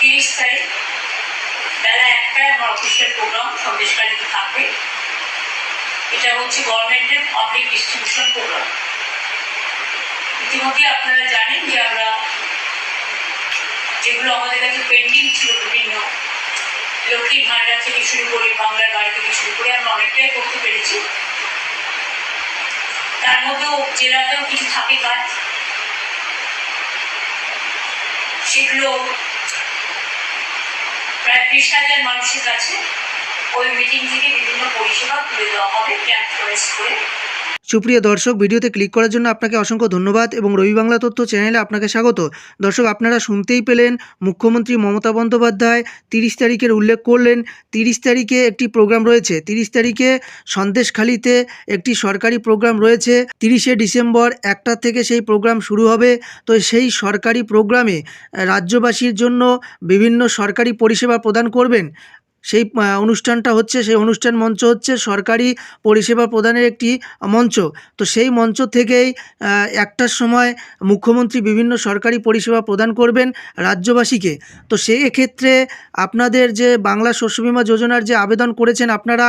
তিরিশ তারিখ, বেলা একটায় আমার অফিসিয়াল প্রোগ্রাম সন্দেশকালীতে থাকবে। এটা হচ্ছে গভর্নমেন্টের পাবলিক ডিস্ট্রিবিউশন প্রোগ্রাম ইতিমধ্যে আপনারা জানেন যে আমরা যেগুলো আমাদের কাছে পেন্ডিং ছিল বিভিন্ন লক্ষ্মীর ভাণ্ডার থেকে শুরু করে বাংলার বাড়ি থেকে শুরু করে আমরা অনেকটাই করতে পেরেছি। তার মধ্যেও জেলাতেও কিছু থাকে কাজ। সেগুলো প্রায় বিশ হাজার মানুষের কাছে ওই মিটিং থেকে বিভিন্ন পরিষেবা তুলে দেওয়া হবে ক্যাম্প ফরেস্ট করে। সুপ্রিয় দর্শক, ভিডিওতে ক্লিক করার জন্য আপনাকে অসংখ্য ধন্যবাদ এবং রবি বাংলা তথ্য চ্যানেলে আপনাকে স্বাগত। দর্শক, আপনারা শুনতেই পেলেন, মুখ্যমন্ত্রী মমতা বন্দ্যোপাধ্যায় তিরিশ তারিখের উল্লেখ করলেন। তিরিশ তারিখে একটি প্রোগ্রাম রয়েছে। তিরিশ তারিখে সন্দেশখালিতে একটি সরকারি প্রোগ্রাম রয়েছে। তিরিশে ডিসেম্বর একটা থেকে সেই প্রোগ্রাম শুরু হবে। তো সেই সরকারি প্রোগ্রামে রাজ্যবাসীর জন্য বিভিন্ন সরকারি পরিষেবা প্রদান করবেন। সেই অনুষ্ঠানটা হচ্ছে, সেই অনুষ্ঠান মঞ্চ হচ্ছে সরকারি পরিষেবা প্রদানের একটি মঞ্চ। তো সেই মঞ্চ থেকেই একটার সময় মুখ্যমন্ত্রী বিভিন্ন সরকারি পরিষেবা প্রদান করবেন রাজ্যবাসীকে। তো সেই ক্ষেত্রে আপনাদের যে বাংলা শস্য বিমা যোজনার যে আবেদন করেছেন, আপনারা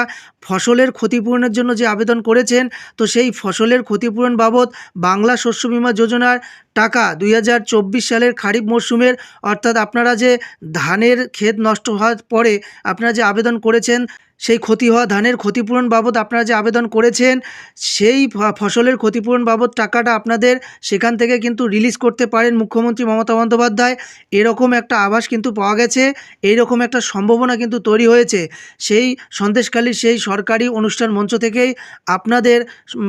ফসলের ক্ষতিপূরণের জন্য যে আবেদন করেছেন, তো সেই ফসলের ক্ষতিপূরণ বাবদ বাংলা শস্য বিমা যোজনার টাকা দুই হাজার চব্বিশ সালের খারিফ মরশুমের, অর্থাৎ আপনারা যে ধানের ক্ষেত নষ্ট হওয়ার পরে আপনারা যে আবেদন করেছেন, সেই ক্ষতি হওয়া, ধানের ক্ষতিপূরণ বাবদ আপনারা যে আবেদন করেছেন, সেই ফসলের ক্ষতিপূরণ বাবদ টাকাটা আপনাদের সেখান থেকে কিন্তু রিলিজ করতে পারেন মুখ্যমন্ত্রী মমতা বন্দ্যোপাধ্যায়। এরকম একটা আভাস কিন্তু পাওয়া গেছে, এইরকম একটা সম্ভাবনা কিন্তু তৈরি হয়েছে। সেই সন্দেশকালীর সেই সরকারি অনুষ্ঠান মঞ্চ থেকেই আপনাদের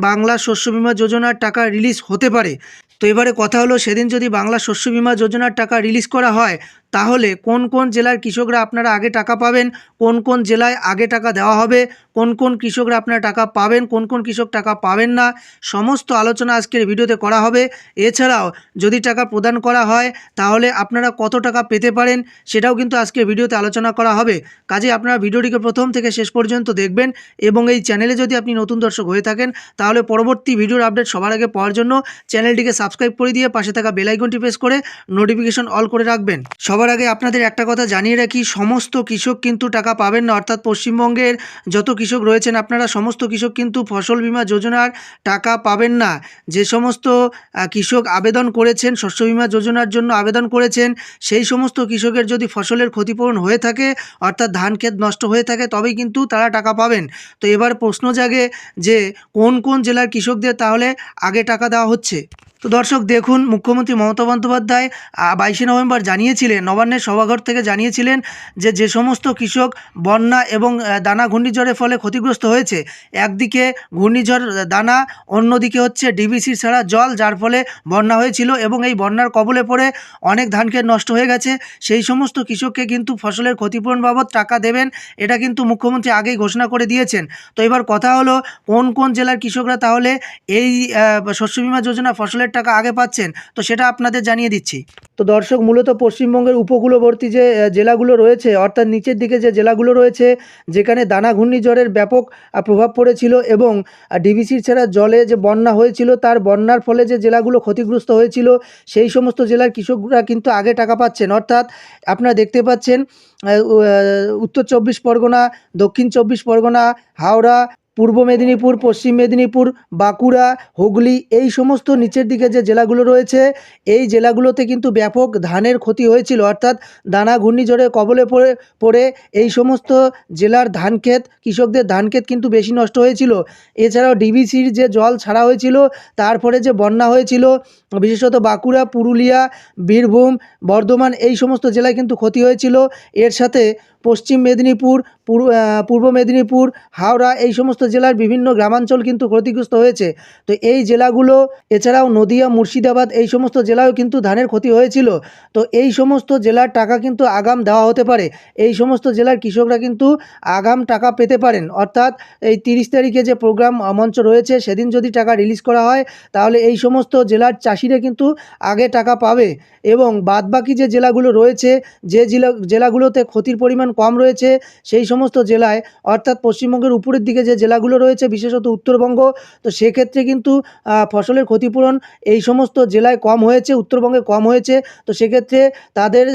বাংলা শস্য বিমা যোজনার টাকা রিলিজ হতে পারে। তো এবারে কথা হলো, সেদিন যদি বাংলা শস্য বিমা যোজনার টাকা রিলিজ করা হয় তাহলে কোন কোন জেলার কৃষকরা আপনারা আগে টাকা পাবেন? কোন কোন জেলায় আগে টাকা দেওয়া হবে? কোন কোন কৃষকরা আপনারা টাকা পাবেন? কোন কোন কৃষক টাকা পাবেন না? সমস্ত আলোচনা আজকের ভিডিওতে করা হবে। এছাড়াও যদি টাকা প্রদান করা হয়, তাহলে আপনারা কত টাকা পেতে পারেন সেটাও কিন্তু আজকের ভিডিওতে আলোচনা করা হবে। কাজে আপনারা ভিডিওটিকে প্রথম থেকে শেষ পর্যন্ত দেখবেন এবং এই চ্যানেলে যদি আপনি নতুন দর্শক হয়ে থাকেন, তাহলে পরবর্তী ভিডিওর আপডেট সবার আগে পাওয়ার জন্য চ্যানেলটিকে সাবস্ক্রাইব করে দিয়ে পাশে থাকা বেল আইকনটি প্রেস করে নোটিফিকেশন অল করে রাখবেন। সবার আগে আপনাদের একটা কথা জানিয়ে রাখি, সমস্ত কৃষক কিন্তু টাকা পাবেন না। অর্থাৎ পশ্চিমবঙ্গের যত কৃষক রয়েছেন আপনারা, সমস্ত কৃষক কিন্তু ফসল বীমা যোজনার টাকা পাবেন না। যে সমস্ত কৃষক আবেদন করেছেন, শস্য বীমা যোজনার জন্য আবেদন করেছেন, সেই সমস্ত কৃষকের যদি ফসলের ক্ষতিপূরণ হয়ে থাকে, অর্থাৎ ধান ক্ষেত নষ্ট হয়ে থাকে, তবেই কিন্তু তারা টাকা পাবেন। তো এবার প্রশ্ন জাগে যে, কোন কোন জেলার কৃষকদের তাহলে আগে টাকা দেওয়া হচ্ছে? তো দর্শক, দেখুন, মুখ্যমন্ত্রী মমতা বন্দ্যোপাধ্যায় বাইশে নভেম্বর জানিয়েছিলেন, নবান্নের সভাঘর থেকে জানিয়েছিলেন যে যে সমস্ত কৃষক বন্যা এবং দানা ঘূর্ণিঝড়ের ফলে ক্ষতিগ্রস্ত হয়েছে, একদিকে ঘূর্ণিঝড় দানা, অন্যদিকে হচ্ছে ডিবিসি ছাড়া জল, যার ফলে বন্যা হয়েছিল এবং এই বন্যার কবলে পড়ে অনেক ধান ক্ষেত নষ্ট হয়ে গেছে। সেই সমস্ত কৃষককে কিন্তু ফসলের ক্ষতিপূরণ বাবদ টাকা দেবেন, এটা কিন্তু মুখ্যমন্ত্রী আগেই ঘোষণা করে দিয়েছেন। তো এবার কথা হলো, কোন কোন জেলার কৃষকরা তাহলে এই শস্য বীমা যোজনা ফসলের টাকা আগে পাচ্ছেন, তো সেটা আপনাদের জানিয়ে দিচ্ছি। তো দর্শক, মূলত পশ্চিমবঙ্গের উপকূলবর্তী যে জেলাগুলো রয়েছে, অর্থাৎ নিচের দিকে যে জেলাগুলো রয়েছে, যেখানে দানা ঘূর্ণিঝড়ের ব্যাপক প্রভাব পড়েছিল এবং ডিবিসির ছাড়া জলে যে বন্যা হয়েছিল, তার বন্যার ফলে যে জেলাগুলো ক্ষতিগ্রস্ত হয়েছিল, সেই সমস্ত জেলার কৃষকরা কিন্তু আগে টাকা পাচ্ছেন। অর্থাৎ আপনারা দেখতে পাচ্ছেন উত্তর চব্বিশ পরগনা, দক্ষিণ চব্বিশ পরগনা, হাওড়া পূর্ব মেদিনীপুর, পশ্চিম মেদিনীপুর, বাঁকুড়া, হুগলি এই সমস্ত নিচের দিকে যে জেলাগুলো রয়েছে, এই জেলাগুলোতে কিন্তু ব্যাপক ধানের ক্ষতি হয়েছিল। অর্থাৎ দানা ঘূর্ণিঝড়ে কবলে পড়ে পড়ে এই সমস্ত জেলার ধান ক্ষেত, কৃষকদের ধান ক্ষেত কিন্তু বেশি নষ্ট হয়েছিল। এছাড়াও ডিবিসির যে জল ছাড়া হয়েছিল, তারপরে যে বন্যা হয়েছিল, বিশেষত বাঁকুড়া, পুরুলিয়া, বীরভূম, বর্ধমান এই সমস্ত জেলায় কিন্তু ক্ষতি হয়েছিল। এর সাথে পশ্চিম মেদিনীপুর, পূর্ব মেদিনীপুর, হাওড়া এই সমস্ত জেলার বিভিন্ন গ্রামাঞ্চল কিন্তু ক্ষতিগ্রস্ত হয়েছে। তো এই জেলাগুলো, এছাড়াও নদিয়া, মুর্শিদাবাদ এই সমস্ত জেলায়ও কিন্তু ধানের ক্ষতি হয়েছিল। তো এই সমস্ত জেলার টাকা কিন্তু আগাম দেওয়া হতে পারে। এই সমস্ত জেলার কৃষকরা কিন্তু আগাম টাকা পেতে পারেন। অর্থাৎ এই তিরিশ তারিখে যে প্রোগ্রাম মঞ্চ রয়েছে, সেদিন যদি টাকা রিলিজ করা হয়, তাহলে এই সমস্ত জেলার চাষিরা কিন্তু আগে টাকা পাবে। এবং বাদবাকি যে জেলাগুলো রয়েছে, যে জেলা, জেলাগুলোতে ক্ষতির পরিমাণ কম রয়েছে, সেই সমস্ত জেলায়, অর্থাৎ পশ্চিমবঙ্গের উপরের দিকে যে জেলাগুলো রয়েছে, বিশেষত উত্তরবঙ্গ, তো সেক্ষেত্রে কিন্তু ফসলের ক্ষতিপূরণ এই সমস্ত জেলায় কম হয়েছে, উত্তরবঙ্গে কম হয়েছে, তো সেক্ষেত্রে তাদের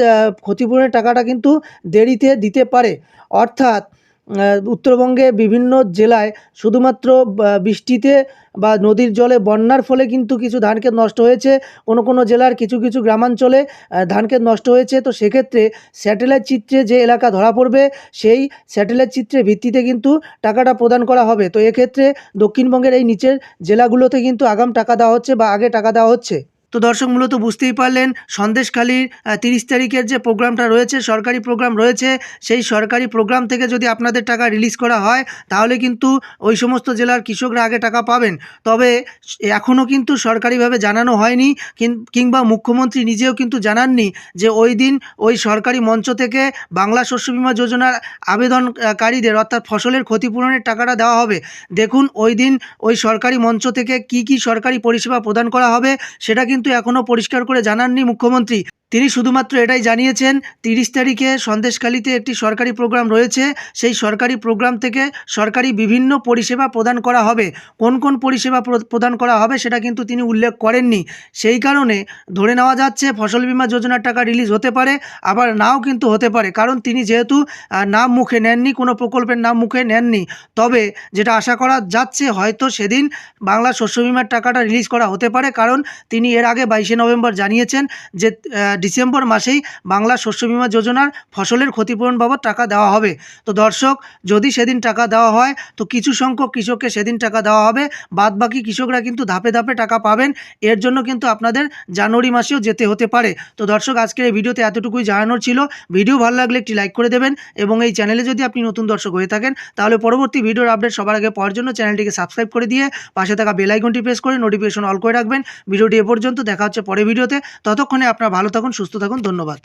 ক্ষতিপূরণের টাকাটা কিন্তু দেরিতে দিতে পারে। অর্থাৎ উত্তরবঙ্গে বিভিন্ন জেলায় শুধুমাত্র বৃষ্টিতে বা নদীর জলে বন্যার ফলে কিন্তু কিছু ধান ক্ষেত নষ্ট হয়েছে। কোনো কোনো জেলার কিছু কিছু গ্রামাঞ্চলে আহ, ধান ক্ষেত নষ্ট হয়েছে। তো সেক্ষেত্রে স্যাটেলাইট চিত্রে যে এলাকা ধরা পড়বে সেই স্যাটেলাইট চিত্রের ভিত্তিতে কিন্তু টাকাটা প্রদান করা হবে। তো এক্ষেত্রে দক্ষিণবঙ্গের এই নিচের জেলাগুলোতে কিন্তু আগাম টাকা দেওয়া হচ্ছে বা আগে টাকা দেওয়া হচ্ছে। তো দর্শক মূলত বুঝতেই পারলেন, সন্দেশখালির তিরিশ তারিখের যে প্রোগ্রামটা রয়েছে, সরকারি প্রোগ্রাম রয়েছে, সেই সরকারি প্রোগ্রাম থেকে যদি আপনাদের টাকা রিলিজ করা হয়, তাহলে কিন্তু ওই সমস্ত জেলার কৃষকরা আগে টাকা পাবেন। তবে এখনও কিন্তু সরকারিভাবে জানানো হয়নি কিংবা মুখ্যমন্ত্রী নিজেও কিন্তু জানাননি যে ওই দিন ওই সরকারি মঞ্চ থেকে বাংলা শস্য বিমা যোজনার আবেদনকারীদের, অর্থাৎ ফসলের ক্ষতিপূরণের টাকাটা দেওয়া হবে। দেখুন, ওই দিন ওই সরকারি মঞ্চ থেকে কি কি সরকারি পরিষেবা প্রদান করা হবে, সেটা কিন্তু এখনও পরিষ্কার করে জানাননি মুখ্যমন্ত্রী। তিনি শুধুমাত্র এটাই জানিয়েছেন, তিরিশ তারিখে সন্দেশখালিতে একটি সরকারি প্রোগ্রাম রয়েছে, সেই সরকারি প্রোগ্রাম থেকে সরকারি বিভিন্ন পরিষেবা প্রদান করা হবে। কোন কোন পরিষেবা প্রদান করা হবে সেটা কিন্তু তিনি উল্লেখ করেননি। সেই কারণে ধরে নেওয়া যাচ্ছে, ফসল বীমা যোজনার টাকা রিলিজ হতে পারে, আবার নাও কিন্তু হতে পারে, কারণ তিনি যেহেতু নাম মুখে নেননি, কোনো প্রকল্পের নাম মুখে নেননি। তবে যেটা আশা করা যাচ্ছে, হয়তো সেদিন বাংলা শস্য বিমার টাকাটা রিলিজ করা হতে পারে, কারণ তিনি এর আগে বাইশে নভেম্বর জানিয়েছেন যে ডিসেম্বর মাসেই বাংলা শস্য বিমা যোজনার ফসলের ক্ষতিপূরণ বাবদ টাকা দেওয়া হবে। তো দর্শক, যদি সেদিন টাকা দেওয়া হয়, তো কিছু সংখ্যক কৃষককে সেদিন টাকা দেওয়া হবে। বাদ বাকি কৃষকরা কিন্তু ধাপে ধাপে টাকা পাবেন। এর জন্য কিন্তু আপনাদের জানুয়ারি মাসেও যেতে হতে পারে। তো দর্শক, আজকের এই ভিডিওতে এতটুকুই জানানোর ছিল। ভিডিও ভালো লাগলে একটি লাইক করে দেবেন এবং এই চ্যানেলে যদি আপনি নতুন দর্শক হয়ে থাকেন, তাহলে পরবর্তী ভিডিওর আপডেট সবার আগে পাওয়ার জন্য চ্যানেলটিকে সাবস্ক্রাইব করে দিয়ে পাশে থাকা বেল আইকনটি প্রেস করে নোটিফিকেশন অল করে রাখবেন। ভিডিওটি এ পর্যন্ত, দেখা হচ্ছে পরে ভিডিওতে। ততক্ষণে আপনারা ভালো থাকুন সুস্থ থাকুন ধন্যবাদ।